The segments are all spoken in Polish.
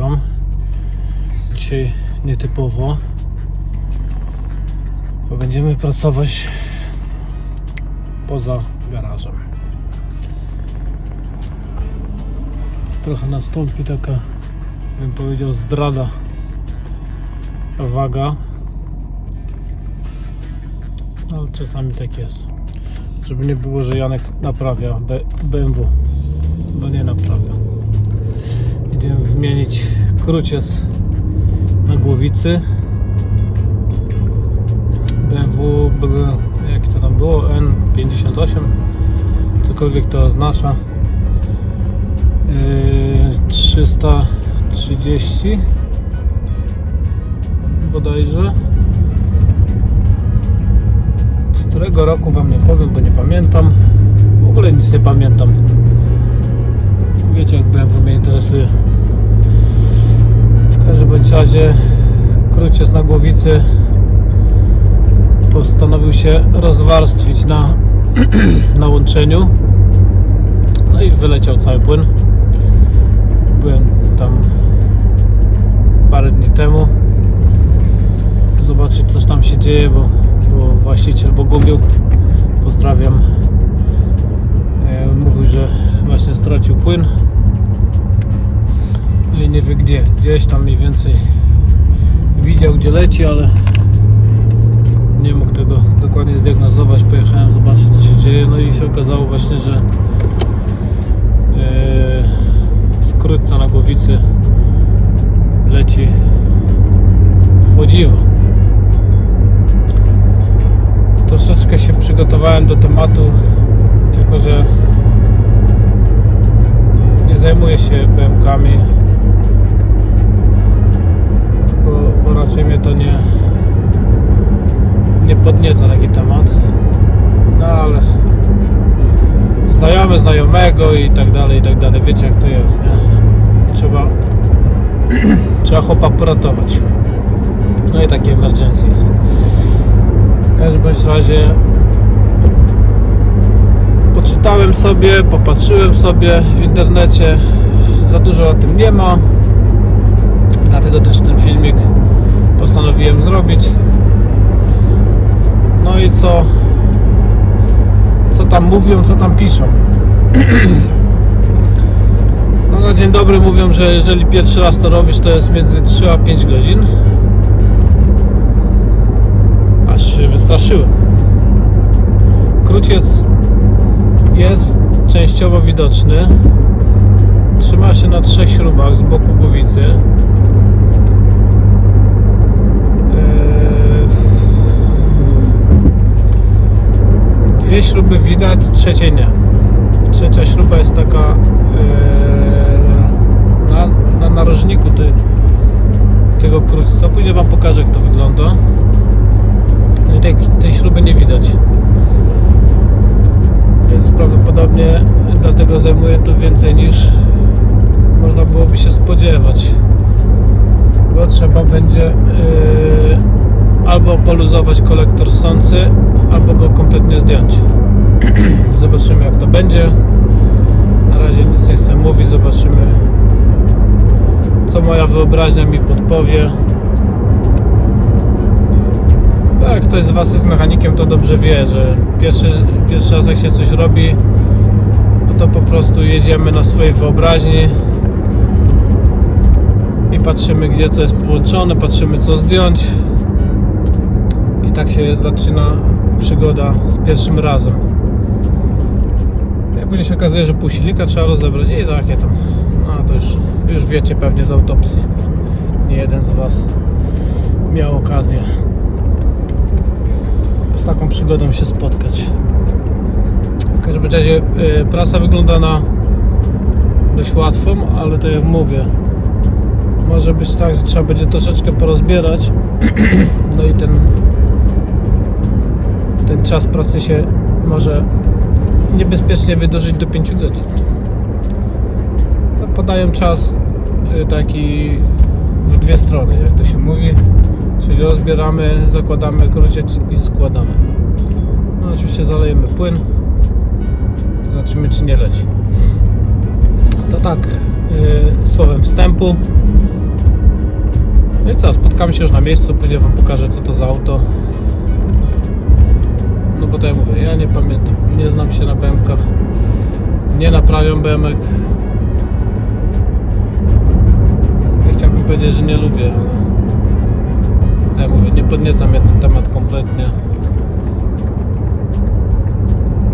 nagrywam. Dzisiaj nietypowo. Bo będziemy pracować poza garażem. Trochę nastąpi taka, bym powiedział, zdrada waga. No, ale czasami tak jest. Żeby nie było, że Janek naprawia BMW. Bo nie naprawia. Wymienić kruciec na głowicy. BMW, jak to tam było? N58. Cokolwiek to oznacza. Yy, 330 bodajże. Z którego roku wam nie powiem, bo nie pamiętam. W ogóle nic nie pamiętam. Wiecie, jak BMW mnie interesuje. Każdym bądź razie kruciec na głowicy postanowił się rozwarstwić na, na łączeniu. No i wyleciał cały płyn. Byłem tam parę dni temu zobaczyć coś tam się dzieje, bo, bo właściciel Bogumił, pozdrawiam, e, mówił, że właśnie stracił płyn nie wie gdzie, gdzieś tam mniej więcej widział gdzie leci, ale nie mógł tego dokładnie zdiagnozować, pojechałem zobaczyć co się dzieje, no i się okazało właśnie, że e, skrótca na głowicy leci chodziwo troszeczkę się przygotowałem do tematu, jako że nie zajmuję się BMKami, nie podnieca taki temat. No ale znajomy znajomego i tak dalej, i tak dalej. Wiecie jak to jest, nie? Trzeba trzeba chłopa poratować. No i takie emergency jest. W każdym razie poczytałem sobie, popatrzyłem sobie w internecie. Za dużo o tym nie ma. Dlatego też ten filmik postanowiłem zrobić. No i co? Co tam mówią, co tam piszą? No na dzień dobry mówią, że jeżeli pierwszy raz to robisz, to jest między 3 a 5 godzin aż się wystraszyłem. Kruciec jest częściowo widoczny. Trzyma się na trzech śrubach z boku głowicy. Dwie śruby widać, trzeciej nie. Trzecia śruba jest taka eee, na, na narożniku ty, tego krucca. Później Wam pokażę jak to wygląda. No i tej, tej śruby nie widać. Więc prawdopodobnie dlatego zajmuje to więcej niż można byłoby się spodziewać. Bo trzeba będzie yy, albo poluzować kolektor sący, albo go kompletnie zdjąć. Zobaczymy jak to będzie. Na razie nic nie chcę mówić, zobaczymy co moja wyobraźnia mi podpowie. Tak, jak ktoś z Was jest mechanikiem, to dobrze wie, że pierwszy, pierwszy raz jak się coś robi, no to po prostu jedziemy na swojej wyobraźni i patrzymy, gdzie co jest połączone, patrzymy, co zdjąć. I tak się zaczyna przygoda z pierwszym razem. Jak później się okazuje, że pół silnika trzeba rozebrać i takie tam. No to już, już wiecie pewnie z autopsji. Nie jeden z Was miał okazję z taką przygodą się spotkać. W każdym razie y, prasa wygląda na dość łatwą, ale to jak mówię, może być tak, że trzeba będzie troszeczkę porozbierać. No i ten ten czas pracy się może niebezpiecznie wydłużyć do 5 godzin. No, podają czas y, taki w dwie strony, jak to się mówi. Czyli rozbieramy, zakładamy kruciec i składamy. No oczywiście zalejemy płyn. Zobaczymy czy nie leci. To tak, yy, słowem wstępu. No i co, spotkamy się już na miejscu, później wam pokażę co to za auto. Ja nie pamiętam, nie znam się na BMKach, nie naprawiam BMK. Nie chciałbym powiedzieć, że nie lubię, ja mówię, nie podniecam mnie ten temat kompletnie.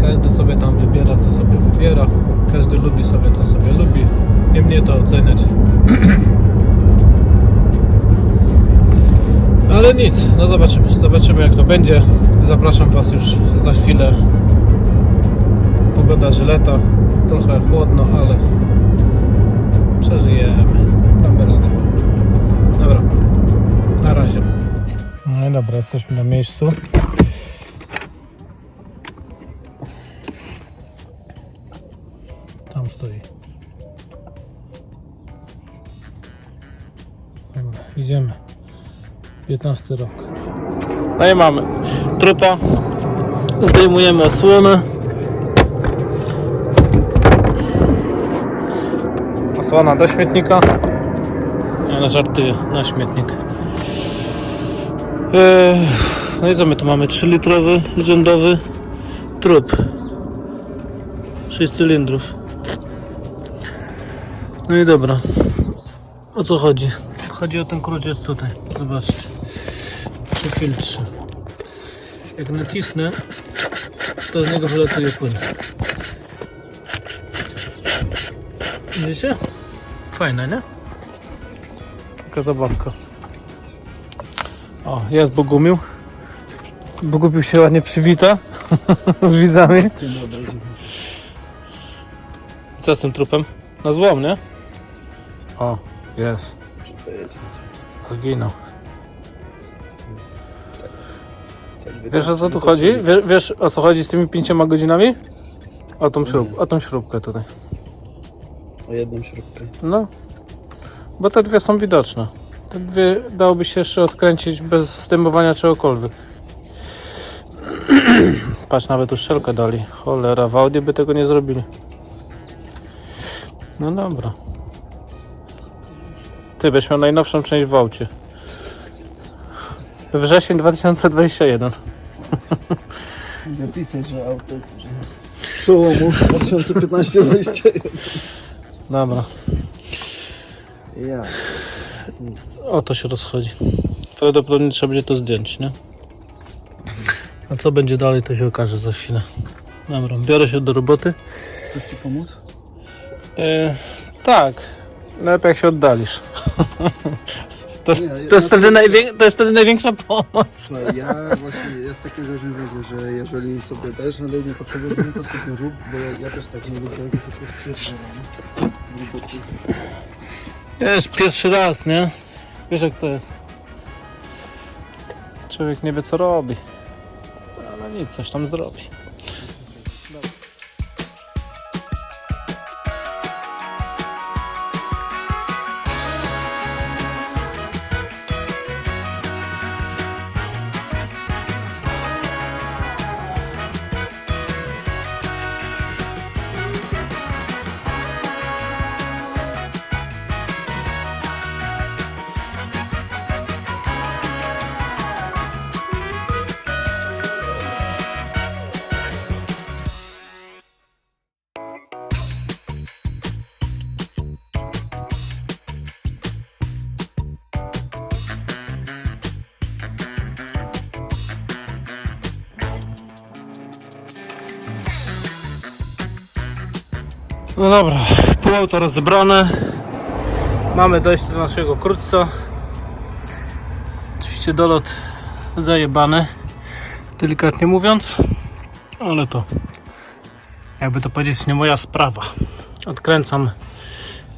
Każdy sobie tam wybiera, co sobie wybiera. Każdy lubi sobie, co sobie lubi. Nie mnie to oceniać. Ale nic, no zobaczymy. Zobaczymy jak to będzie. Zapraszam Was już za chwilę. Pogoda żyleta. Trochę chłodno, ale przeżyjemy. Damy radę. Dobra. Na razie. No dobra, jesteśmy na miejscu. Tam stoi. Dobra, idziemy. 15 rok. No i mamy trupa. Zdejmujemy osłonę. Osłona do śmietnika. Nie, no żartuję, na śmietnik. Eee, no i co my tu mamy? 3-litrowy rzędowy trup. 6 cylindrów. No i dobra. O co chodzi? Chodzi o ten kruciec tutaj. Zobaczcie. Przy filtrze. Jak nacisnę, to z niego wylatuje płyn. Widzicie? Fajne, nie? Taka zabawka. O, jest Bogumił. Bogumił się ładnie przywita z widzami. Co z tym trupem? Na złom, nie? O, jest. Oryginał. Wiesz o co tu chodzi? Wie- Wiesz o co chodzi z tymi pięcioma godzinami? O tą, śrub, o tą śrubkę tutaj. O jedną śrubkę. No. Bo te dwie są widoczne. Te dwie dałoby się jeszcze odkręcić bez zdejmowania czegokolwiek. Patrz, nawet już szelkę dali. Cholera, w Audi by tego nie zrobili. No dobra. Ty byś miał najnowszą część w aucie. Wrzesień 2021. Napisać, że auto przełomu 2015-2021. Dobra. Ja. O to się rozchodzi. Prawdopodobnie trzeba będzie to zdjąć, nie? A co będzie dalej, to się okaże za chwilę. Dobra, biorę się do roboty. Coś ci pomóc? E, tak, najlepiej jak się oddalisz. To, Nie, to, jest znaczy- wtedy najwię, to jest wtedy największa pomoc. Słuchaj, ja właśnie jest takie zarządzenie, że jeżeli sobie dajesz na nie potrzebujesz, no to sobie rób, bo ja, ja też tak nie lubię, jak to się pierwszy Wiesz, pierwszy raz, nie? Wiesz jak to jest. Człowiek nie wie co robi. Ale nic, coś tam zrobi. No dobra, pół auto rozebrane. Mamy dojście do naszego krótca. Oczywiście dolot zajebany, delikatnie mówiąc, ale to jakby to powiedzieć nie moja sprawa. Odkręcam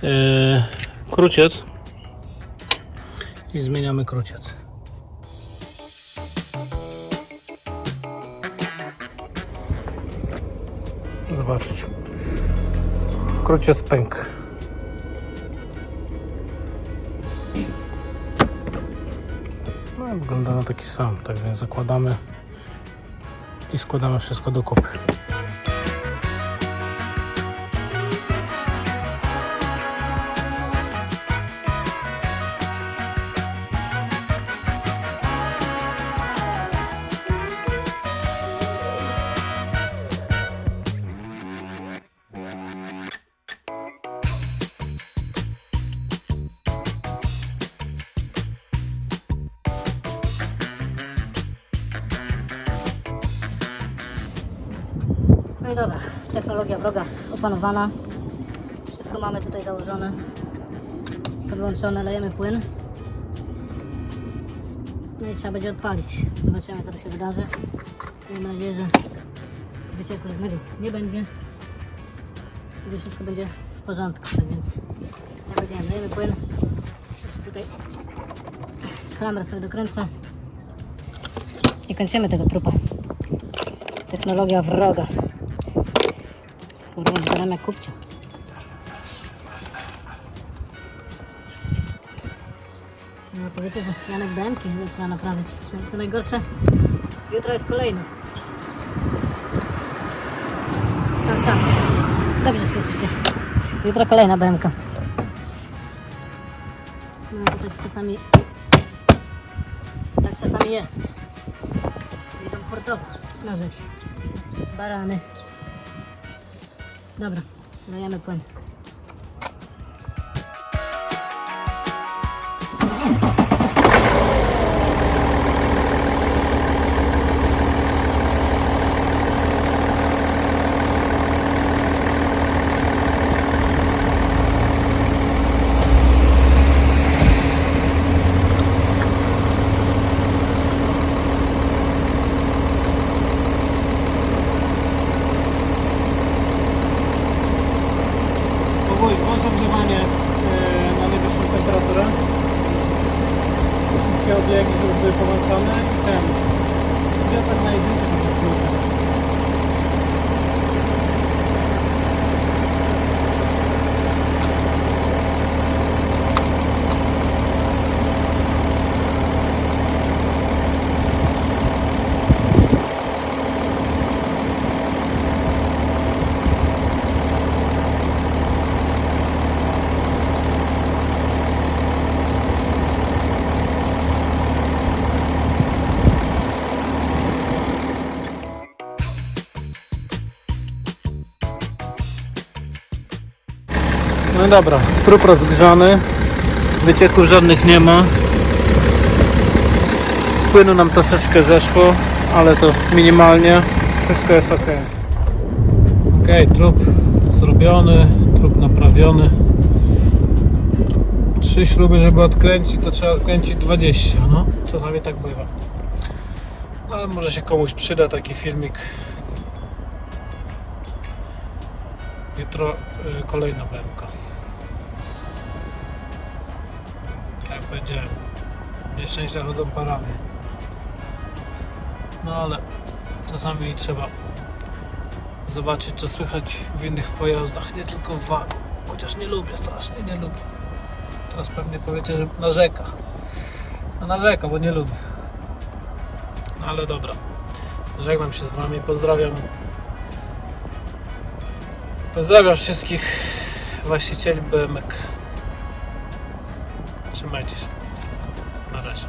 yy, kruciec i zmieniamy kruciec. Zobaczcie. Kruciec pękł. No, wygląda na taki sam, tak więc zakładamy i składamy wszystko do kupy. Dobra, technologia wroga opanowana. Wszystko mamy tutaj założone. Podłączone, lejemy płyn. No i trzeba będzie odpalić. Zobaczymy co tu się wydarzy. Miejmy nadzieję, że wycieku żadnego nie będzie. Że wszystko będzie w porządku. Tak więc jak będziemy, lejemy płyn. Tutaj klamrę sobie dokręcę. I kończymy tego trupa. Technologia wroga. Kurde, zbieram jak kupcie. No powiecie, że Janek BMki zaczyna naprawić. Co najgorsze, jutro jest kolejny. Tak, tak. Dobrze się słyszycie. Jutro kolejna BMK. No to tak czasami... Tak czasami jest. Czyli komfortowo na rzecz. Barany. Dobra, dajemy płyn. No dobra, trup rozgrzany. Wycieków żadnych nie ma. Płynu nam troszeczkę zeszło, ale to minimalnie. Wszystko jest ok. Ok, trup zrobiony, trup naprawiony. Trzy śruby, żeby odkręcić, to trzeba odkręcić 20. No, czasami tak bywa. No, ale może się komuś przyda taki filmik. Jutro y, kolejna BMK. Powiedziałem, nieszczęścia chodzą parami. No ale czasami trzeba zobaczyć, co słychać w innych pojazdach, nie tylko w wagu. Chociaż nie lubię, strasznie nie lubię. Teraz pewnie powiecie, że narzeka. No narzeka, bo nie lubię. No ale dobra. Żegnam się z Wami, pozdrawiam. Pozdrawiam wszystkich właścicieli BMK. Trzymajcie się. Na razie.